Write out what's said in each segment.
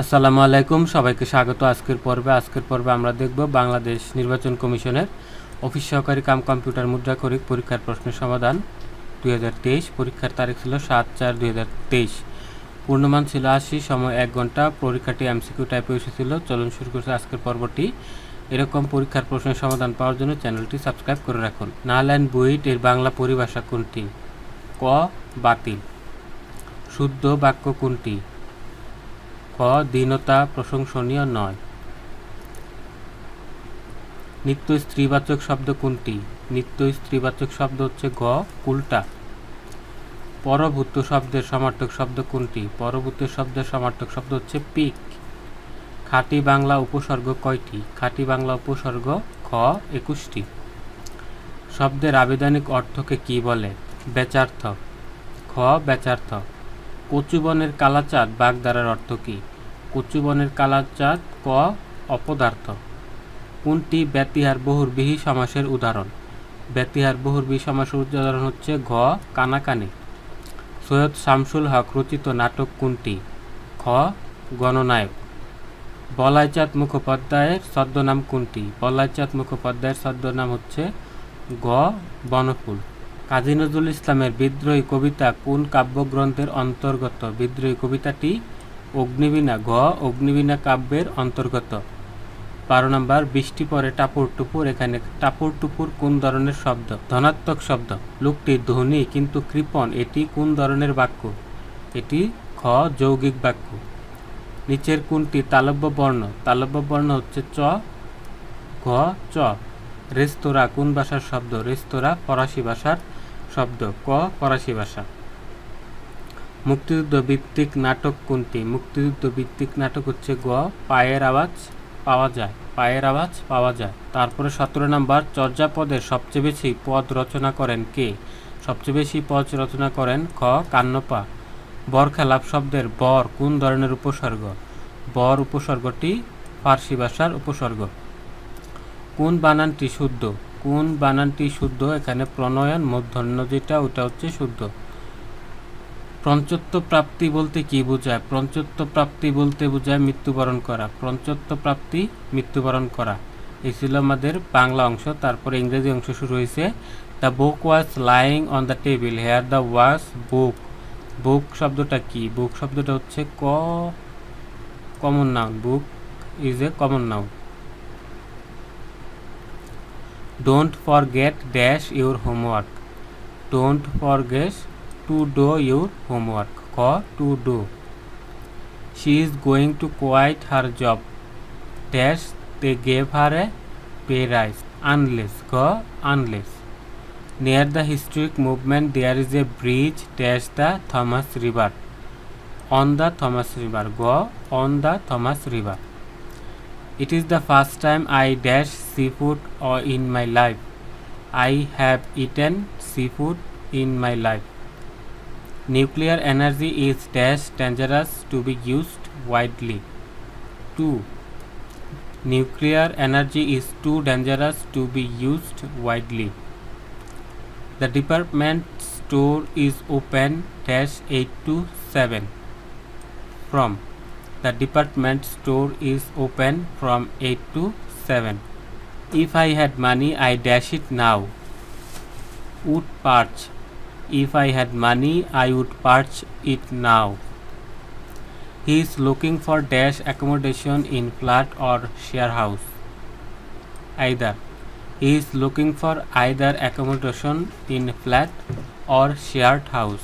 আসসালামু আলাইকুম, সবাইকে স্বাগত। আজকের পর্বে আজকের পর্বে আমরা দেখব বাংলাদেশ নির্বাচন কমিশনের অফিস সহকারী কাম কম্পিউটার মুদ্রা মুদ্রাকরিক পরীক্ষার প্রশ্নের সমাধান দুই হাজার তেইশ। পরীক্ষার তারিখ ছিল সাত চার দুই পূর্ণমান ছিল আশি, সময় এক ঘণ্টা। পরীক্ষাটি এমসিকিউ টাইপে এসেছিল। চলুন শুরু করছে আজকের পর্বটি। এরকম পরীক্ষার প্রশ্নের সমাধান পাওয়ার জন্য চ্যানেলটি সাবস্ক্রাইব করে রাখুন। নালাইন বুইট এর বাংলা পরিভাষা কোনটি? ক. বাতিল। শুদ্ধ বাক্য কোনটি? ক দীনতা প্রশংসনীয় নয়। নিত্য স্ত্রীবাচক শব্দ কোনটি? নিত্য স্ত্রীবাচক শব্দ হচ্ছে গ, উল্টা। পরভূত শব্দের সমার্থক শব্দ কোনটি? পরভূত শব্দের সমার্থক শব্দ হচ্ছে পিক। খাঁটি বাংলা উপসর্গ কয়টি? খাঁটি বাংলা উপসর্গ খ, একুশটি। শব্দের আবেদনিক অর্থকে কি বলে? বেচার্থ। খ, বেচার্থ। কচুবনের কালাচাঁদ বাগদারার অর্থ কী? কচুবনের কালাচাঁদ ক অপদার্থ। কোনটি ব্যতিহার বহুরবিহী সমাসের উদাহরণ? ব্যতিহার বহুরবিহী সমাসের উদাহরণ হচ্ছে ঘ, কানাকানি। সৈয়দ শামসুল হক রচিত নাটক কোনটি? খ, গণনায়ক। বলাইচাঁদ মুখোপাধ্যায়ের ছদ্মনাম কোনটি? বলাইচাঁদ মুখোপাধ্যায়ের ছদ্মনাম হচ্ছে গ, বনফুল। কাজী নজরুল ইসলামের বিদ্রোহী কবিতা কোন কাব্যগ্রন্থের অন্তর্গত? বিদ্রোহী কবিতাটি অগ্নিবীণা ঘ অগ্নিবীণা কাব্যের অন্তর্গত। বারো নম্বর, বৃষ্টি পরে টাপুর টুপুর, এখানে টাপুর টুপুর কোন ধরনের শব্দ? ধনাত্মক শব্দ। লোকটি ধ্বনি কিন্তু কৃপণ, এটি কোন ধরনের বাক্য? এটি খ, যৌগিক বাক্য। নিচের কোনটি? তালব্য বর্ণ। তালব্য বর্ণ হচ্ছে চ, ঘ, চ। রেস্তোরাঁ কোন ভাষার শব্দ? রেস্তোরাঁ ফরাসি ভাষার শব্দ। ক, ফরাসি ভাষা। মুক্তিযুদ্ধ ভিত্তিক নাটক কোনটি? মুক্তিযুদ্ধ ভিত্তিক নাটক হচ্ছে গ, পায়ের আওয়াজ পাওয়া যায়, পায়ের আওয়াজ পাওয়া যায়। তারপরে সতেরো নাম্বার, চর্যাপদের সবচেয়ে বেশি পদ রচনা করেন কে? সবচেয়ে বেশি পদ রচনা করেন খ, কান্নপা। বরখেলাপ শব্দের বর কোন ধরনের উপসর্গ? বর উপসর্গটি ফার্সি ভাষার উপসর্গ। কোন বানানটি শুদ্ধ? কোন বানানটি শুদ্ধ? এখানে প্রণয়ন মূর্ধন্য যেটা, ওটা হচ্ছে শুদ্ধ। পঞ্চত্ব প্রাপ্তি বলতে কি বোঝায়? পঞ্চত্ব প্রাপ্তি বলতে বোঝায় মৃত্যুবরণ করা। পঞ্চত্ব প্রাপ্তি মৃত্যুবরণ করা। এই ছিল আমাদের বাংলা অংশ। তারপরে ইংরেজি অংশ শুরু হয়েছে। The book was lying on the table here the was book book শব্দটা কি? বুক শব্দটা হচ্ছে ক common noun book is a common noun don't forget dash your homework don't for forget to do your homework ক to do she is going to quit her job dash they gave her a pay rise unless ক unless near the historic movement there is a bridge dash the thomas river on the thomas river go on the thomas river it is the first time i dash seafood or in my life i have eaten seafood in my life Nuclear energy is dash dangerous to be used widely. 2. Nuclear energy is too dangerous to be used widely. The department store is open dash 8 to 7. From the department store is open from 8 to 7. If I had money, I dash it now. Would perch if I had money, I would purchase it now. He is looking for dash accommodation in flat or share house. Either. He is looking for either accommodation in flat or shared house.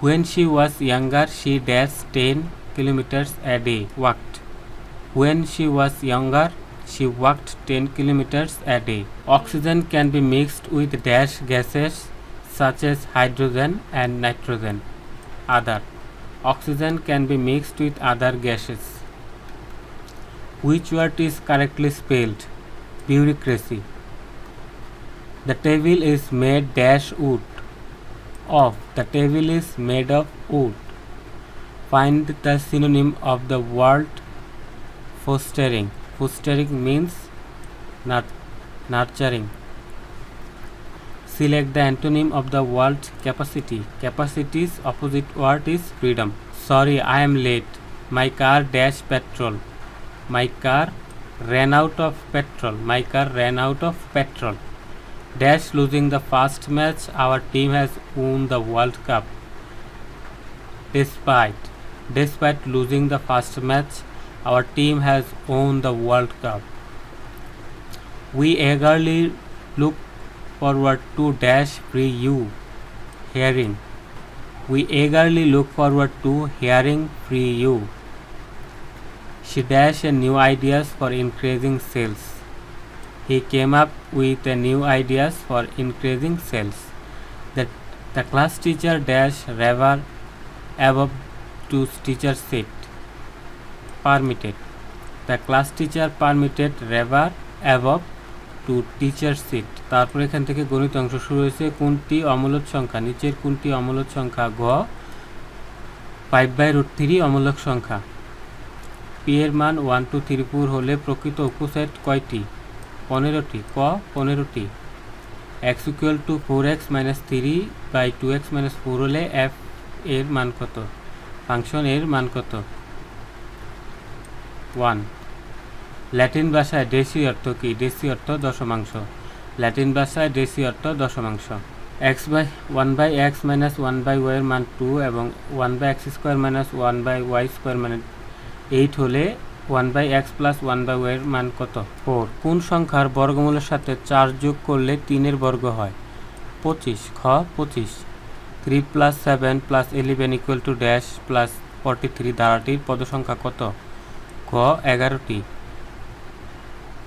When she was younger, she dashed 10 kilometers a day walked. When she was younger, she walked 10 kilometers a day. Oxygen can be mixed with dash gases such as hydrogen and nitrogen. Other. Oxygen can be mixed with other gases. Which word is correctly spelled? Bureaucracy. The table is made dash wood. Of. The table is made of wood. Find the synonym of the word fostering. Fostering means nurturing. Select the antonym of the word capacity. Capacity's opposite word is freedom. Sorry, I am late. My car dash petrol. My car ran out of petrol. My car ran out of petrol. Dash losing the first match. Our team has won the World Cup. Despite despite losing the first match, our team has won the world cup we eagerly look forward to dash free you hearing we eagerly look forward to hearing free you she dashed new ideas for increasing sales. He came up with new ideas for increasing sales. The, the class teacher dash rather above to teacher seat. Permitted. The class teacher permitted rather above to teacher seat. তারপর এখান থেকে গণিত অংশ শুরু হয়েছে। কোনটি অমূলক সংখ্যা? নিচের কোনটি অমূলক সংখ্যা? ঘ ফাইভ বাই রুট থ্রি অমূলক সংখ্যা। পি এর মান ওয়ান টু থ্রি ফোর হলে প্রকৃত উপসেট কয়টি? পনেরোটি। ক, পনেরোটি। X equal to four X minus three by two X minus four হলে এফ এর মান কত? ফাংশন এর মান কত? ওয়ান। ল্যাটিন ভাষায় ডেসি অর্থ কি? ডেসি অর্থ দশমাংশ। ল্যাটিন ভাষায় ডেসি অর্থ দশমাংশ। X by one by X minus one by ওয়াইয়ের মান টু এবং one by X square minus one by Y square মানে এইট হলে one by X plus one by ওয়ের মান কত? ফোর। কোন সংখ্যার বর্গমূলের সাথে চার যোগ করলে তিনের বর্গ হয়? পঁচিশ। খ, পঁচিশ। Three plus seven plus eleven equal to dash plus forty three ধারাটির পদসংখ্যা কত? খ এগারোটি।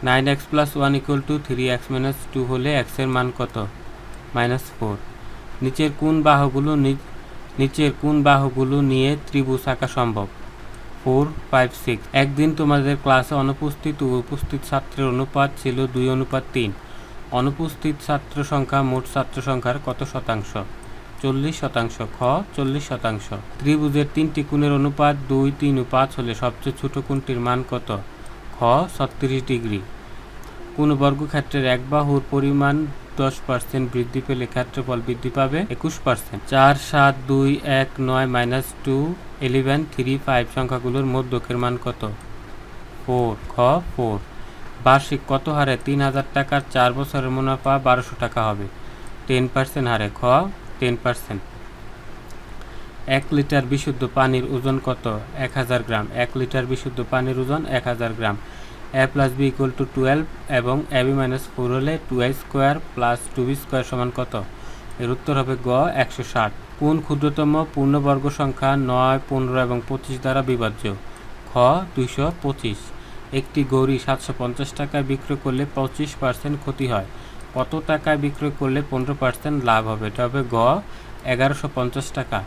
Nine X plus one equal to three X minus two হলে এক্সের মান কত? Minus four. নিচের কোন বাহুগুলো নিচের কোন বাহুগুলো নিয়ে ত্রিভুজ আঁকা সম্ভব? Four, five, six. একদিন তোমাদের ক্লাসে অনুপস্থিত ও উপস্থিত ছাত্রের অনুপাত ছিল দুই অনুপাত তিন। অনুপস্থিত ছাত্র সংখ্যা মোট ছাত্র সংখ্যার কত শতাংশ? চল্লিশ শতাংশ খ, চল্লিশ শতাংশ। ত্রিভুজের তিনটি কোণের অনুপাত দুই, তিন ও পাঁচ হলে সবচেয়ে ছোট কোণটির মান কত? খ, ছত্রিশ ডিগ্রি। কোন বর্গক্ষেত্রের এক বাহুর পরিমাণ দশ পার্সেন্ট বৃদ্ধি পেলে ক্ষেত্রফল বৃদ্ধি পাবে? একুশ পার্সেন্ট। চার, সাত, দুই, এক, নয়, minus two, eleven, three, five সংখ্যাগুলোর মধ্যকের মান কত? ফোর। খ, ফোর। বার্ষিক কত হারে তিন হাজার টাকার চার বছরের মুনাফা বারোশো টাকা হবে? টেন পার্সেন্ট হারে খ টেন পার্সেন্ট এক লিটার বিশুদ্ধ পানির ওজন কত? এক হাজার গ্রাম। এক লিটার বিশুদ্ধ পানির ওজন এক হাজার গ্রাম। A plus B equal to twelve এবং এ বি মাইনাস ফোর হলে two I square plus two B square সমান কত? এর উত্তর হবে গ, একশো ষাট। কোন ক্ষুদ্রতম পূর্ণবর্গ সংখ্যা নয়, পনেরো এবং পঁচিশ দ্বারা বিভাজ্য? খ, দুইশো পঁচিশ। একটি গৌরী সাতশো পঞ্চাশ টাকায় বিক্রয় করলে পঁচিশ পার্সেন্ট ক্ষতি হয়। কত টাকায় বিক্রয় করলে পনেরো পার্সেন্ট লাভ হবে? এটা হবে গ, এগারোশো পঞ্চাশ টাকা।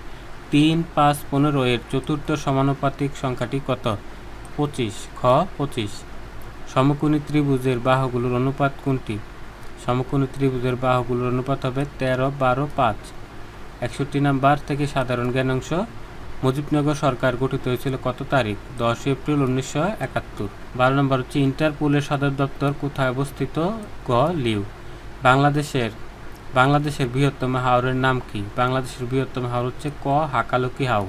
তিন, পাঁচ, পনেরো এর চতুর্থ সমানুপাতিক সংখ্যাটি কত? পঁচিশ। খ, পঁচিশ। সমকোণী ত্রিভুজের বাহুগুলোর অনুপাত কোনটি? সমকোণী ত্রিভুজের বাহুগুলোর অনুপাত হবে তেরো, বারো, পাঁচ। একষট্টি নাম্বার থেকে সাধারণ জ্ঞান অংশ। মুজিবনগর সরকার গঠিত হয়েছিল কত তারিখ? দশ এপ্রিল উনিশশো একাত্তর। বারো নম্বর হচ্ছে ইন্টারপোলের সদর দপ্তর কোথায় অবস্থিত? গ, লিউ। বাংলাদেশের বাংলাদেশের বৃহত্তম হাওরের নাম কি? বাংলাদেশের বৃহত্তম হাওর হচ্ছে ক হাকালুকি হাও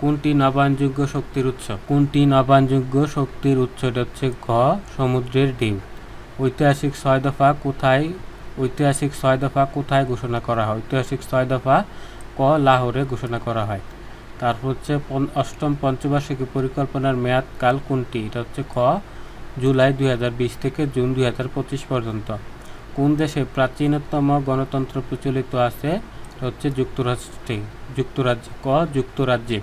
কোনটি নবায়নযোগ্য শক্তির উৎস? কোনটি নবায়নযোগ্য শক্তির উৎস? এটা হচ্ছে ঘ সমুদ্রের ডিম ঐতিহাসিক ছয় দফা কোথায়, ঐতিহাসিক ছয় দফা কোথায় ঘোষণা করা হয়? ঐতিহাসিক ছয় দফা ক লাহোরে ঘোষণা করা হয়। তারপর হচ্ছে অষ্টম পঞ্চবার্ষিকী পরিকল্পনার মেয়াদকাল কোনটি? এটা হচ্ছে খ জুলাই দুই হাজার বিশ থেকে জুন দুই হাজার পঁচিশ পর্যন্ত। কোন দেশে প্রাচীনতম গণতন্ত্র প্রচলিত আছে? হচ্ছে যুক্তরাষ্ট্রে। যুক্তরাজ্যে ক, যুক্তরাজ্যে।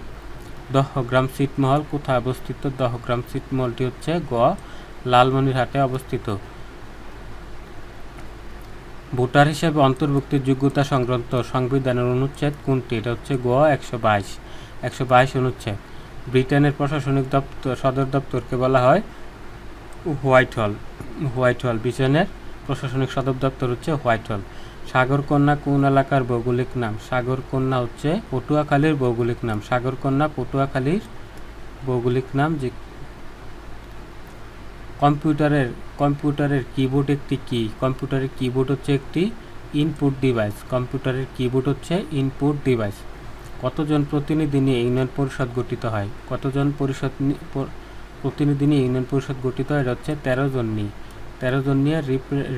দহগ্রাম ছিটমহল কোথায় অবস্থিত? দহগ্রাম ছিটমহলটি হচ্ছে গ, লালমনিরহাটে অবস্থিত। ভোটার হিসেবে অন্তর্ভুক্তির যোগ্যতা সংক্রান্ত সংবিধানের অনুচ্ছেদ কোনটি? এটা হচ্ছে গ, একশো বাইশ। একশো বাইশ অনুচ্ছেদ। ব্রিটেনের প্রশাসনিক দপ্তর, সদর দপ্তরকে বলা হয় হোয়াইট হল। হোয়াইট হল, ব্রিটেনের প্রশাসনিক সদর দপ্তর হচ্ছে হোয়াইট হল। সাগরকন্যা কোন এলাকার ভৌগোলিক নাম? সাগরকন্যা হচ্ছে পটুয়াখালীর ভৌগোলিক নাম। সাগরকন্যা পটুয়াখালীর ভৌগোলিক নাম যে কম্পিউটারের কম্পিউটারের কিবোর্ড একটি কি? কম্পিউটারের কিবোর্ড হচ্ছে একটি ইনপুট ডিভাইস। কম্পিউটারের কিবোর্ড হচ্ছে ইনপুট ডিভাইস। কতজন প্রতিনিধি নিয়ে ইউনিয়ন পরিষদ গঠিত হয়? কতজন পরিষদ প্রতিনিধি নিয়ে ইউনিয়ন পরিষদ গঠিত হয়? হচ্ছে তেরো জন নিয়ে। তেরো জন নিয়ে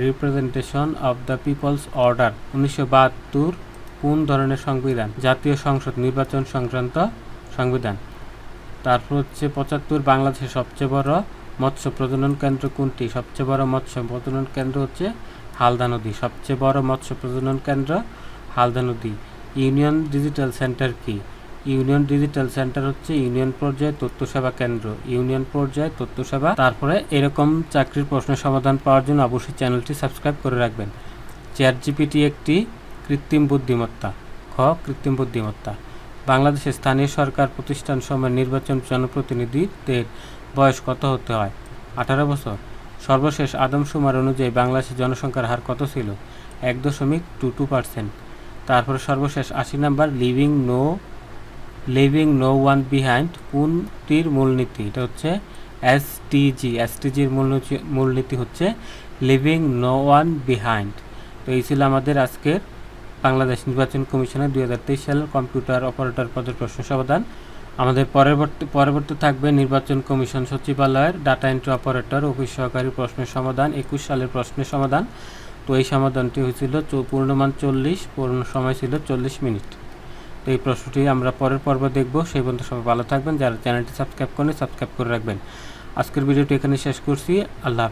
Representation of the People's Order উনিশশো বাহাত্তর কোন ধরনের সংবিধান? জাতীয় সংসদ নির্বাচন সংক্রান্ত সংবিধান। তারপর হচ্ছে পঁচাত্তর, বাংলাদেশের সবচেয়ে বড় মৎস্য প্রজনন কেন্দ্র কোনটি? সবচেয়ে বড় মৎস্য প্রজনন কেন্দ্র হচ্ছে হালদা নদী। সবচেয়ে বড় মৎস্য প্রজনন কেন্দ্র হালদা নদী। ইউনিয়ন ডিজিটাল সেন্টার কি? ইউনিয়ন ডিজিটাল সেন্টার হচ্ছে ইউনিয়ন পর্যায়ে তথ্য সেবা কেন্দ্র। ইউনিয়ন পর্যায়ে তথ্য সেবা, তারপরে এরকম চাকরির প্রশ্নের সমাধান পাওয়ার জন্য অবশ্যই চ্যানেলটি সাবস্ক্রাইব করে রাখবেন। চ্যাট জিপিটি একটি কৃত্রিম বুদ্ধিমত্তা। খ, কৃত্রিম বুদ্ধিমত্তা। বাংলাদেশের স্থানীয় সরকার প্রতিষ্ঠান সময় নির্বাচন জনপ্রতিনিধিদের বয়স কত হতে হয়? আঠারো বছর। সর্বশেষ আদমশুমার অনুযায়ী বাংলাদেশের জনসংখ্যার হার কত ছিল? এক দশমিক টু টু পার্সেন্ট। তারপরে সর্বশেষ আশি number, leaving no leaving no one behind কোনটির মূলনীতি? এটা হচ্ছে এসটিজি এসটিজির মূলনীতি মূলনীতি হচ্ছে লিভিং নো ওয়ান বিহাইন্ড তো এই ছিল আমাদের আজকের বাংলাদেশ নির্বাচন কমিশনের দুই হাজার তেইশ সালের কম্পিউটার অপারেটর পদের প্রশ্ন সমাধান। আমাদের পরবর্তী পরবর্তী থাকবে নির্বাচন কমিশন সচিবালয়ের ডাটা এন্ট্রি অপারেটর, অফিস সহকারী প্রশ্নের সমাধান, একুশ সালের প্রশ্নের সমাধান। তো এই সমাধানটি হয়েছিল পূর্ণমান চল্লিশ, পূর্ণ সময় ছিল চল্লিশ মিনিট। তো এই প্রশ্নটি আমরা পরের পর্ব দেখব। সেই পর্যন্ত সবাই ভালো থাকবেন। যারা চ্যানেলটি সাবস্ক্রাইব করেন সাবস্ক্রাইব করে রাখবেন। আজকের ভিডিওটি এখানে শেষ করছি। আল্লাহ